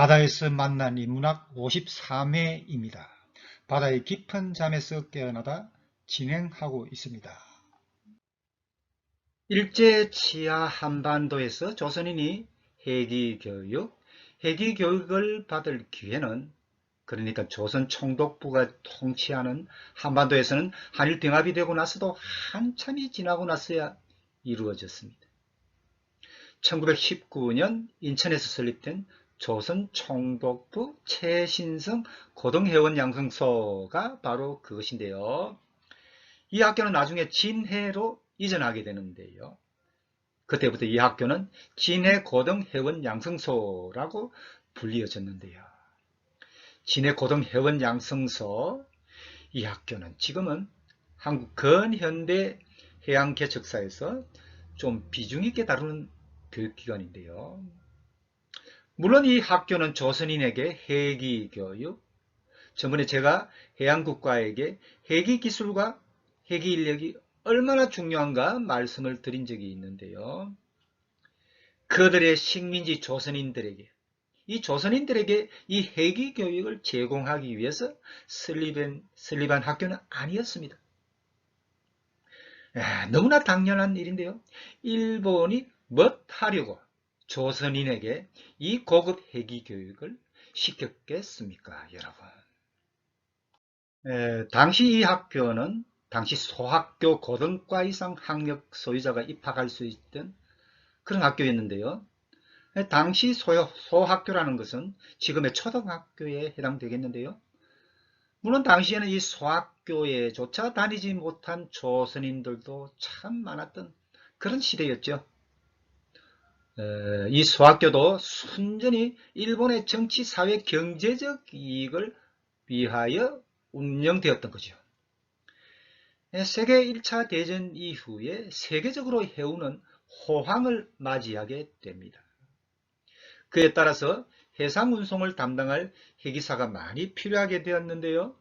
바다에서 만난 인문학 53회입니다. 바다의 깊은 잠에서 깨어나다 진행하고 있습니다. 일제 치하 한반도에서 조선인이 해기 교육, 해기 교육을 받을 기회는 그러니까 조선 총독부가 통치하는 한반도에서는 한일 병합이 되고 나서도 한참이 지나고 나서야 이루어졌습니다. 1919년 인천에서 설립된 조선 총독부 최신성 고등회원 양성소가 바로 그것인데요. 이 학교는 나중에 진해로 이전하게 되는데요. 그때부터 이 학교는 진해 고등회원 양성소라고 불리어졌는데요. 진해 고등회원 양성소 이 학교는 지금은 한국 근현대 해양개척사에서 좀 비중 있게 다루는 교육기관인데요. 물론 이 학교는 조선인에게 해기 교육, 저번에 제가 해양국가에게 해기 기술과 해기 인력이 얼마나 중요한가 말씀을 드린 적이 있는데요. 그들의 식민지 조선인들에게 이 조선인들에게 이 해기 교육을 제공하기 위해서 설립한, 설립한 학교는 아니었습니다. 야, 너무나 당연한 일인데요. 일본이 뭣하려고 조선인에게 이 고급 해기 교육을 시켰겠습니까, 여러분? 에, 당시 이 학교는 당시 소학교 고등과 이상 학력 소유자가 입학할 수 있던 그런 학교였는데요. 에, 당시 소, 소학교라는 것은 지금의 초등학교에 해당되겠는데요. 물론 당시에는 이 소학교에 조차 다니지 못한 조선인들도 참 많았던 그런 시대였죠. 이 소학교도 순전히 일본의 정치, 사회, 경제적 이익을 위하여 운영되었던 거죠. 세계 1차 대전 이후에 세계적으로 해우는 호황을 맞이하게 됩니다. 그에 따라서 해상 운송을 담당할 해기사가 많이 필요하게 되었는데요.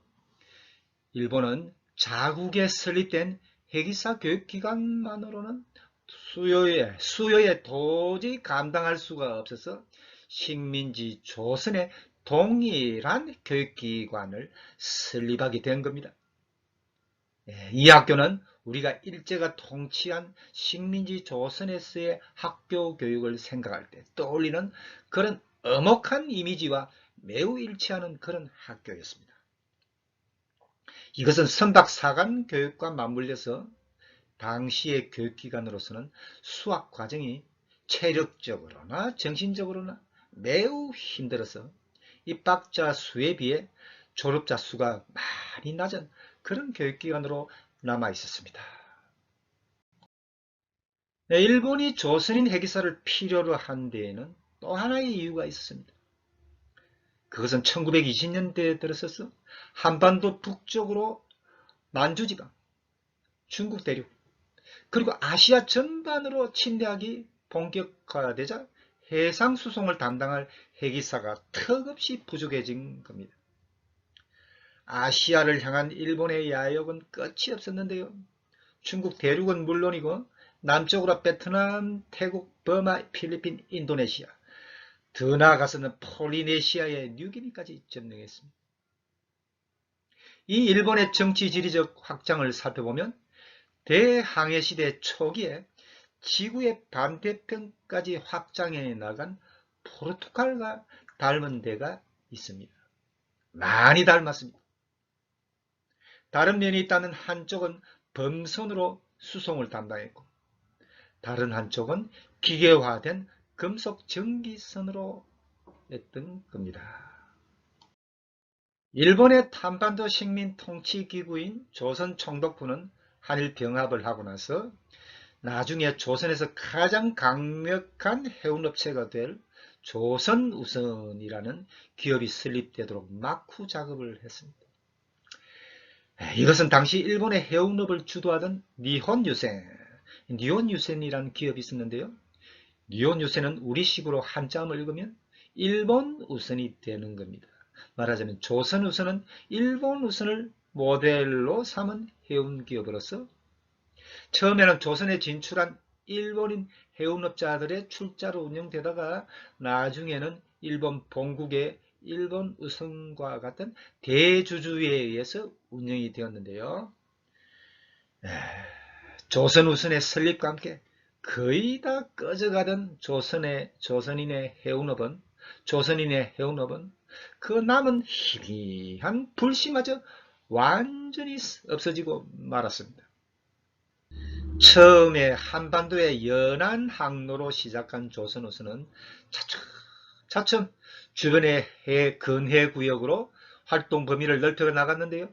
일본은 자국에 설립된 해기사 교육기관만으로는 수요에, 수요에 도저히 감당할 수가 없어서 식민지 조선의 동일한 교육기관을 설립하게 된 겁니다. 예, 이 학교는 우리가 일제가 통치한 식민지 조선에서의 학교 교육을 생각할 때 떠올리는 그런 엄혹한 이미지와 매우 일치하는 그런 학교였습니다. 이것은 선박사관 교육과 맞물려서 당시의 교육기관으로서는 수학 과정이 체력적으로나 정신적으로나 매우 힘들어서 입학자 수에 비해 졸업자 수가 많이 낮은 그런 교육기관으로 남아 있었습니다. 네, 일본이 조선인 해기사를 필요로 한 데에는 또 하나의 이유가 있었습니다. 그것은 1920년대에 들어서서 한반도 북쪽으로 만주지방, 중국 대륙, 그리고 아시아 전반으로 침략이 본격화되자 해상 수송을 담당할 해기사가 턱없이 부족해진 겁니다. 아시아를 향한 일본의 야욕은 끝이 없었는데요. 중국 대륙은 물론이고 남쪽으로 베트남, 태국, 버마, 필리핀, 인도네시아, 더 나아가서는 폴리네시아의 뉴기니까지 점령했습니다. 이 일본의 정치 지리적 확장을 살펴보면 대항해 시대 초기에 지구의 반대편까지 확장해 나간 포르투갈과 닮은 데가 있습니다. 많이 닮았습니다. 다른 면이 있다는 한쪽은 범선으로 수송을 담당했고 다른 한쪽은 기계화된 금속 전기선으로 했던 겁니다. 일본의 한반도 식민 통치 기구인 조선 총독부는 한일 병합을 하고 나서 나중에 조선에서 가장 강력한 해운업체가 될 조선우선이라는 기업이 설립되도록 막후 작업을 했습니다. 이것은 당시 일본의 해운업을 주도하던 니혼유센, 니혼유센이라는 기업이 있었는데요. 니혼유센은 우리식으로 한자음을 읽으면 일본 우선이 되는 겁니다. 말하자면 조선 우선은 일본 우선을 모델로 삼은 해운 기업으로서 처음에는 조선에 진출한 일본인 해운업자들의 출자로 운영되다가 나중에는 일본 본국의 일본 우승과 같은 대주주에 의해서 운영이 되었는데요. 에, 조선 우선의 설립과 함께 거의 다 꺼져가던 조선의 조선인의 해운업은 조선인의 해운업은 그 남은 희미한 불씨마저 완전히 없어지고 말았습니다. 처음에 한반도의 연안 항로로 시작한 조선우선은 차츰 차츰 주변의 해, 근해 구역으로 활동 범위를 넓혀 나갔는데요.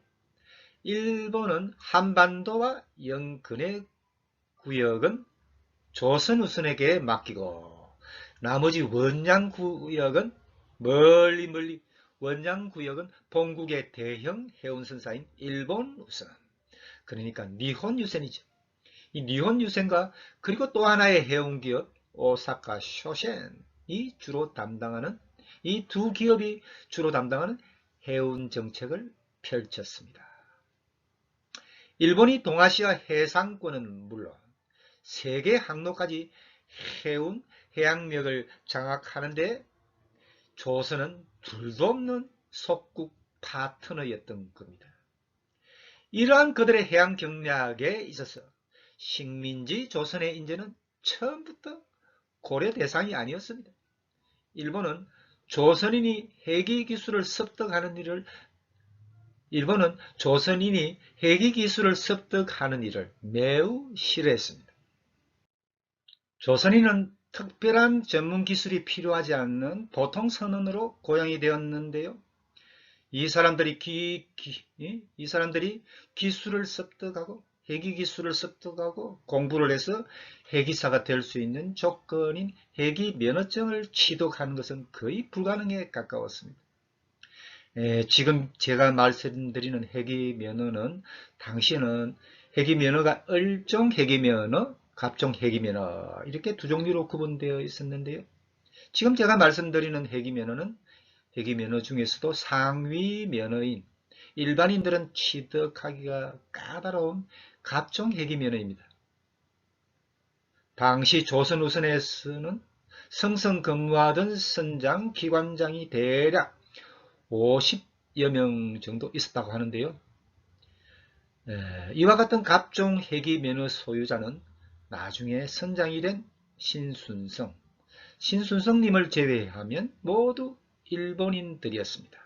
일본은 한반도와 영근해 구역은 조선우선에게 맡기고 나머지 원양 구역은 멀리 멀리 원양 구역은 본국의 대형 해운선사인 일본 우선 그러니까 니혼 유선이죠. 이 니혼 유선과 그리고 또 하나의 해운 기업 오사카 쇼센이 주로 담당하는 이 두 기업이 주로 담당하는 해운 정책을 펼쳤습니다. 일본이 동아시아 해상권은 물론 세계 항로까지 해운 해양력을 장악하는 데 조선은 둘도 없는 속국 파트너였던 겁니다. 이러한 그들의 해양 경략에 있어서 식민지 조선의 인재는 처음부터 고려 대상이 아니었습니다. 일본은 조선인이 해기 기술을 습득하는 일을 일본은 조선인이 해기 기술을 습득하는 일을 매우 싫어했습니다. 조선인은 특별한 전문 기술이 필요하지 않는 보통 선원으로 고용이 되었는데요. 이 사람들이 기, 기, 이 사람들이 기술을 습득하고 해기 기술을 습득하고 공부를 해서 해기사가 될 수 있는 조건인 해기 면허증을 취득하는 것은 거의 불가능에 가까웠습니다. 에, 지금 제가 말씀드리는 해기 면허는 당시에는 해기 면허가 얼종 해기 면허, 갑종 해기 면허 이렇게 두 종류로 구분되어 있었는데요. 지금 제가 말씀드리는 해기 면허는 해기 면허 중에서도 상위 면허인 일반인들은 취득하기가 까다로운 갑종 해기 면허입니다. 당시 조선 우선에서는 성성 근무하던 선장, 기관장이 대략 50여 명 정도 있었다고 하는데요. 에, 이와 같은 갑종 해기 면허 소유자는 나중에 선장이 된 신순성, 신순성님을 제외하면 모두 일본인들이었습니다.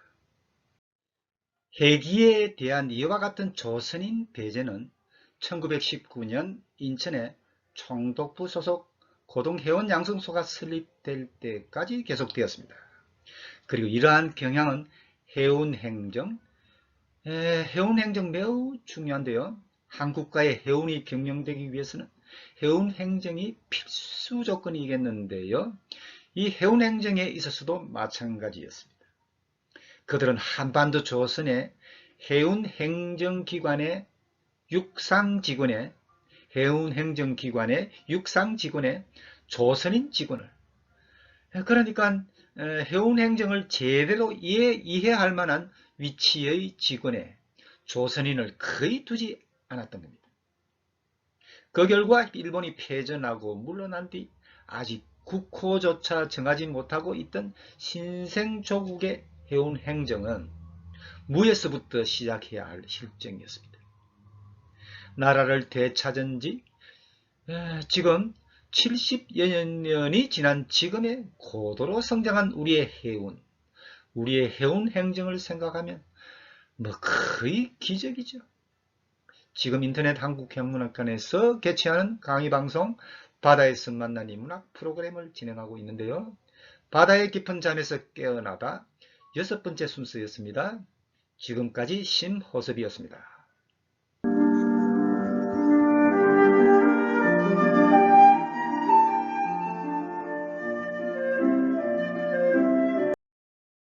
해기에 대한 이와 같은 조선인 배제는 1919년 인천에 총독부 소속 고동해운 양성소가 설립될 때까지 계속되었습니다. 그리고 이러한 경향은 해운행정, 해운행정 매우 중요한데요. 한국과의 해운이 경영되기 위해서는 해운 행정이 필수 조건이겠는데요. 이 해운 행정에 있어서도 마찬가지였습니다. 그들은 한반도 조선의 해운 행정기관의 육상 직원의 해운 행정기관의 육상 직원의 조선인 직원을 그러니까 해운 행정을 제대로 이해, 이해할 만한 위치의 직원에 조선인을 거의 두지 않았던 겁니다. 그 결과 일본이 패전하고 물러난 뒤 아직 국호조차 정하지 못하고 있던 신생조국의 해운 행정은 무에서부터 시작해야 할 실정이었습니다. 나라를 되찾은 지 지금 70여 년이 지난 지금의 고도로 성장한 우리의 해운, 우리의 해운 행정을 생각하면 뭐 거의 기적이죠. 지금 인터넷 한국형문학관에서 개최하는 강의방송 바다에서 만난 인문학 프로그램을 진행하고 있는데요. 바다의 깊은 잠에서 깨어나다 여섯 번째 순서였습니다. 지금까지 심호섭이었습니다.